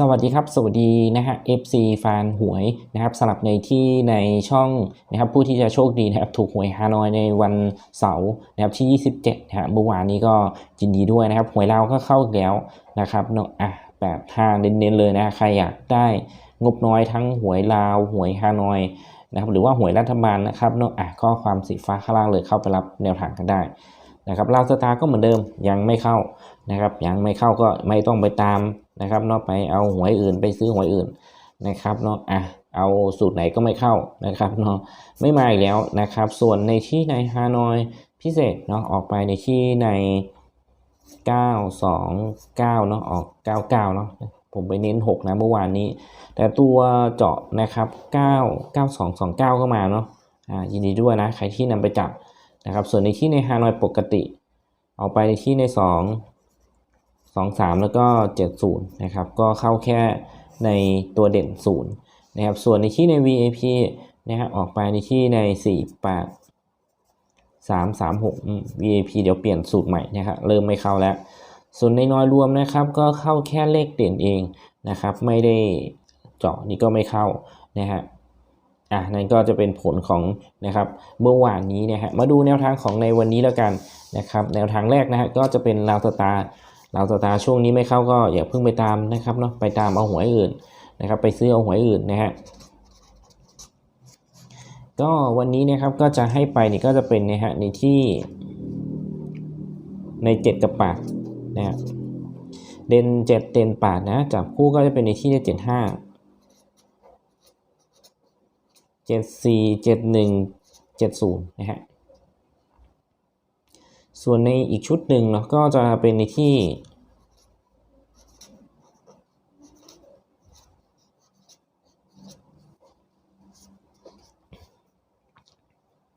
สวัสดีครับ สวัสดีนะฮะ FC แฟนหวยนะครับสำหรับในที่ในช่องนะครับผู้ที่จะโชคดีนะครับถูกหวยฮานอยในวันเสาร์นะครับที่ 27นะฮะเมื่อวานนี้ก็ยินดีด้วยนะครับ หวยเราวก็เข้าแล้วนะครับเนาะอะแปดห้าเน้นๆเลยนะ ใครอยากได้งบน้อยทั้งหวยลาว หวยฮานอย นะครับหรือว่าหวยรัฐบาลนะครับเนาะอะข้อความสีฟ้าข้างล่างเลยเข้าไปรับแนวทางกันได้นะครับลาวสตาร์ก็เหมือนเดิมยังไม่เข้านะครับยังไม่เข้าก็ไม่ต้องไปตามนะครับเนาะไปเอาหวยอื่นไปซื้อหวยอื่นนะครับเนาะอะเอาสูตรไหนก็ไม่เข้านะครับเนาะไม่มาอีกแล้วนะครับส่วนในที่ในฮานอยพิเศษเนาะออกไปในที่ใน 929เนาะออก 99เนาะ ผมไปเน้น 6 นะเมื่อวานนี้ แต่ตัวเจาะนะครับ 9 9229ก็มาเนาะอ่ายินดีด้วยนะ ใครที่นำไปจับนะครับ ส่วนในที่ในฮานอยปกติออกไปในที่ใน 2 2 3 แล้วก็ 70 นะครับ ก็เข้าแค่ในตัวเด่น 0 นะครับ ส่วนในที่ใน VAP นะครับออกไปในที่ใน 48 3 3 6อืม VAP เดี๋ยวเปลี่ยนสูตรใหม่นะครับเริ่มไม่เข้าแล้ว ส่วนในน้อยรวมนะครับก็เข้าแค่เลขเด่นเองนะครับ ไม่ได้เจาะนี่ก็ไม่เข้านะฮะอะนั่นก็จะเป็นผลของนะครับเมื่อวานนี้นะฮะมาดูแนวทางของในวันนี้แล้วกันนะครับ แนวทางแรกนะฮะก็จะเป็นลาวตาลาวตาช่วงนี้ไม่เข้าก็อย่าเพิ่งไปตามนะครับเนาะไปตามเอาหวยอื่นนะครับไปซื้อเอาหวยอื่นนะฮะก็วันนี้นะครับก็จะให้ไปนี่ก็จะเป็นนะฮะในที่ใน 7 กับ8 นะฮะเด่น7เด่น8นะจับคู่ก็จะเป็นในที่ใน7 5 7 4 7 1 7 0นะฮะส่วนในอีกชุดหนึ่งเนาะก็จะเป็นในที่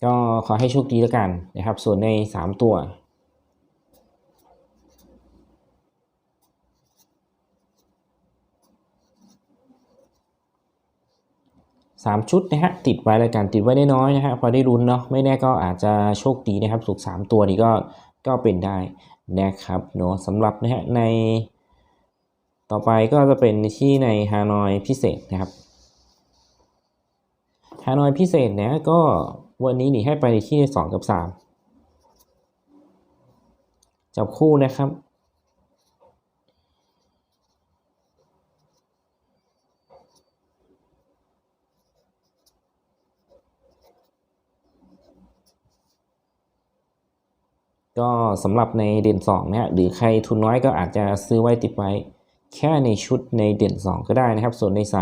ก็ขอให้โชคดีแล้วกันนะครับ ส่วนใน 3 ตัว สามชุดนะฮะติดไว้แล้วกันติดไว้ได้น้อยนะฮะพอได้ลุ้นเนาะไม่แน่ก็อาจจะโชคดีนะครับสุกสามตัวนี้ก็ก็เป็นได้นะครับเนาะสำหรับนะฮะใน ต่อไปก็จะเป็นที่ในฮานอยพิเศษนะครับฮานอยพิเศษเนี่ยก็วันนี้หนีให้ไปที่สองกับสามจับคู่นะครับ ก็สำหรับในเด่น2เนี่ยหรือใครทุนน้อยก็อาจจะซื้อไว้ติดไว้ แค่ในชุดในเด่น 2 ก็ได้นะครับ ส่วนใน3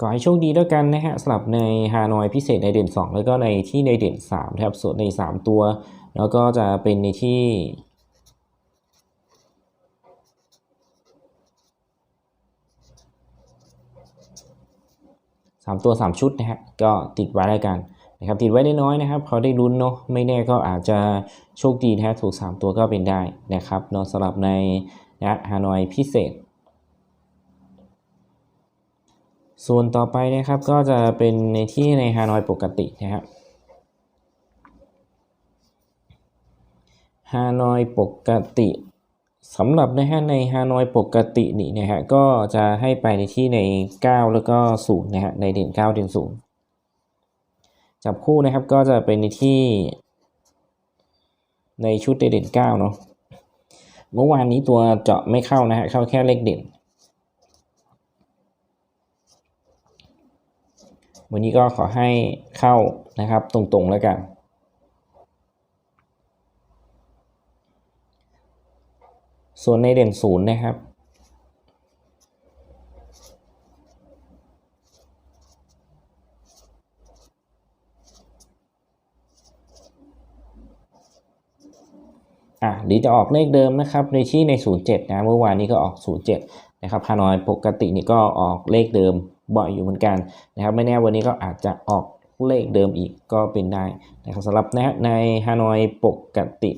ก็ให้โชคดีด้วยกันนะฮะสำหรับในฮานอยพิเศษในเด่น 2 แล้วก็ในที่ในเด่น3นะครับส่วนใน 3 ตัว แล้วก็จะเป็นในที่ สามตัวสามชุดนะฮะก็ติดไว้แล้วกันนะครับติดไว้ได้น้อยนะครับพอได้ลุ้นเนาะไม่แน่ก็อาจจะโชคดีนะฮะถูก 3 ตัวก็เป็นได้นะครับเนาะสำหรับในนะฮานอยพิเศษ ส่วนต่อไปนะครับก็จะเป็นในที่ในฮานอยปกตินะครับฮานอยปกติ สำหรับนะฮะในฮานอยปกตินี่นะฮะก็จะให้ไปในที่ใน 9 แล้วก็0นะฮะในเด่น9เด่น0จับคู่นะครับก็จะเป็นในที่ในชุดเด่น9เนาะเมื่อวานนี้ตัวเจาะไม่เข้านะฮะเข้าแค่เลขเด่น วันนี้ก็ขอให้เข้านะครับตรงๆแล้วกัน ส่วนในเด่นศูนย์นะครับ อะหรือจะออกเลขเดิมนะครับในที่ใน 07 นะ เมื่อวานนี้ก็ออก 07 นะครับฮานอยปกตินี่ก็ออกเลขเดิมบ่อยอยู่เหมือนกันนะครับ ไม่แน่วันนี้ก็อาจจะออกเลขเดิมอีกก็เป็นได้นะครับสำหรับนะในฮานอยปกติ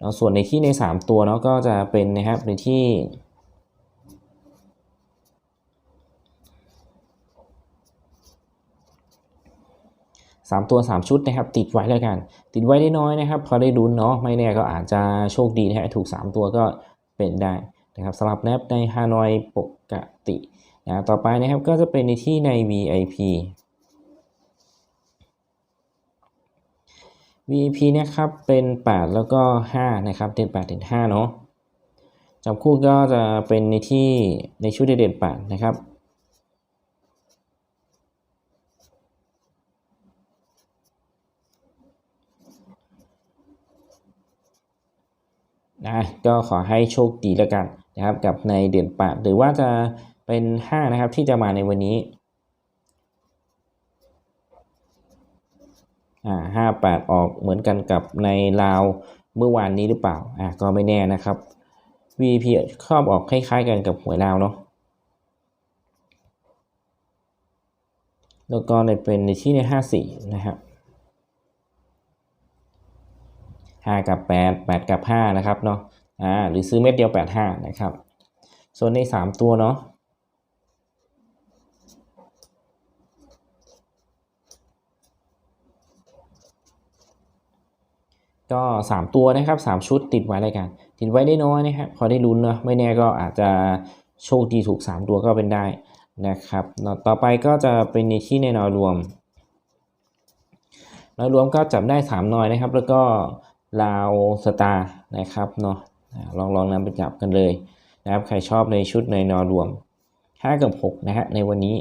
นะส่วนในที่ใน 3 ตัวเนาะก็จะเป็นนะครับในที่สามตัวสามชุดนะครับติดไว้แล้วกัน ติดไว้ได้น้อยนะครับ พอได้ดุนเนาะไม่แน่ก็อาจจะโชคดีนะฮะถูก 3 ตัวก็เป็นได้นะครับสำหรับแนบในฮานอยปกตินะต่อไปนะครับก็จะเป็นในที่ใน VIP VP นะครับเป็น 8 แล้วก็ 5 นะครับเด่น8เด่น5เนาะจับคู่ก็จะเป็นในที่ในชุดเด่น8นะครับนะก็ขอให้โชคดีแล้วกันนะครับกับในเด่นปดหรือว่าจะเป็น 5 นะครับที่จะมาในวันนี้ อ่าห้าแปดออกเหมือนกันกับในลาวเมื่อวานนี้หรือเปล่าอ่าก็ไม่แน่นะครับ VP ครอบออกคล้ายๆกันกับหวยลาวเนาะแล้วก็ในเป็นในที่ใน54นะครับ5กับ8 8กับ5นะครับเนาะอ่าหรือซื้อเม็ดเดียว8 5นะครับ ส่วนใน3ตัวเนาะ ก็ 3 ตัวนะครับ 3 ชุดติดไว้เลยกัน ติดไว้ได้น้อยนะครับ พอได้ลุ้นเนาะไม่แน่ก็อาจจะโชคดีถูก 3 ตัวก็เป็นได้นะครับ ต่อไปก็จะเป็นในที่ในนอยรวมนอยรวมก็จับได้ 3นอยนะครับ แล้วก็ลาวสตาร์นะครับเนาะลองลองนำไปจับกันเลยนะครับ ใครชอบในชุดในนอรวม 5 กับ 6 นะฮะในวันนี้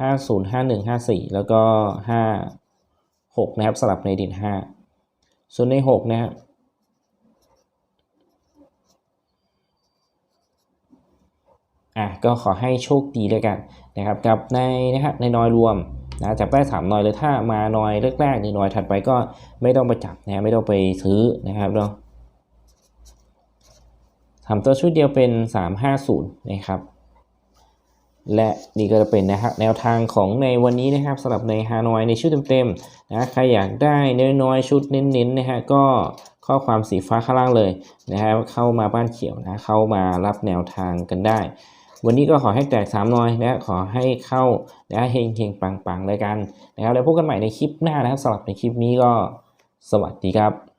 50 51 54 แล้วก็ 5 6 นะครับสลับในดิน 5 ส่วนใน 6 นะครับอะก็ขอให้โชคดีแล้วกันนะครับกับในนะครับในนอยรวมนะจับได้สามนอยเลยถ้ามานอยแรกๆหรือนอยถัดไปก็ไม่ต้องไปจับนะไม่ต้องไปซื้อนะครับเนาะทำตัวชุดเดียวเป็น 350 นะครับ และนี่ก็จะเป็นนะครับแนวทางของในวันนี้นะครับสำหรับในฮานอยในชุดเต็มๆนะใครอยากได้น้อยๆชุดเน้นๆนะฮะก็ข้อความสีฟ้าข้างล่างเลยนะครับเข้ามาบ้านเขียวนะเข้ามารับแนวทางกันได้ วันนี้ก็ขอให้แตกสามนอยนะขอให้เข้านะเฮงเฮงปังปังเลยกันนะครับแล้วพบกันใหม่ในคลิปหน้านะครับสำหรับในคลิปนี้ก็สวัสดีครับ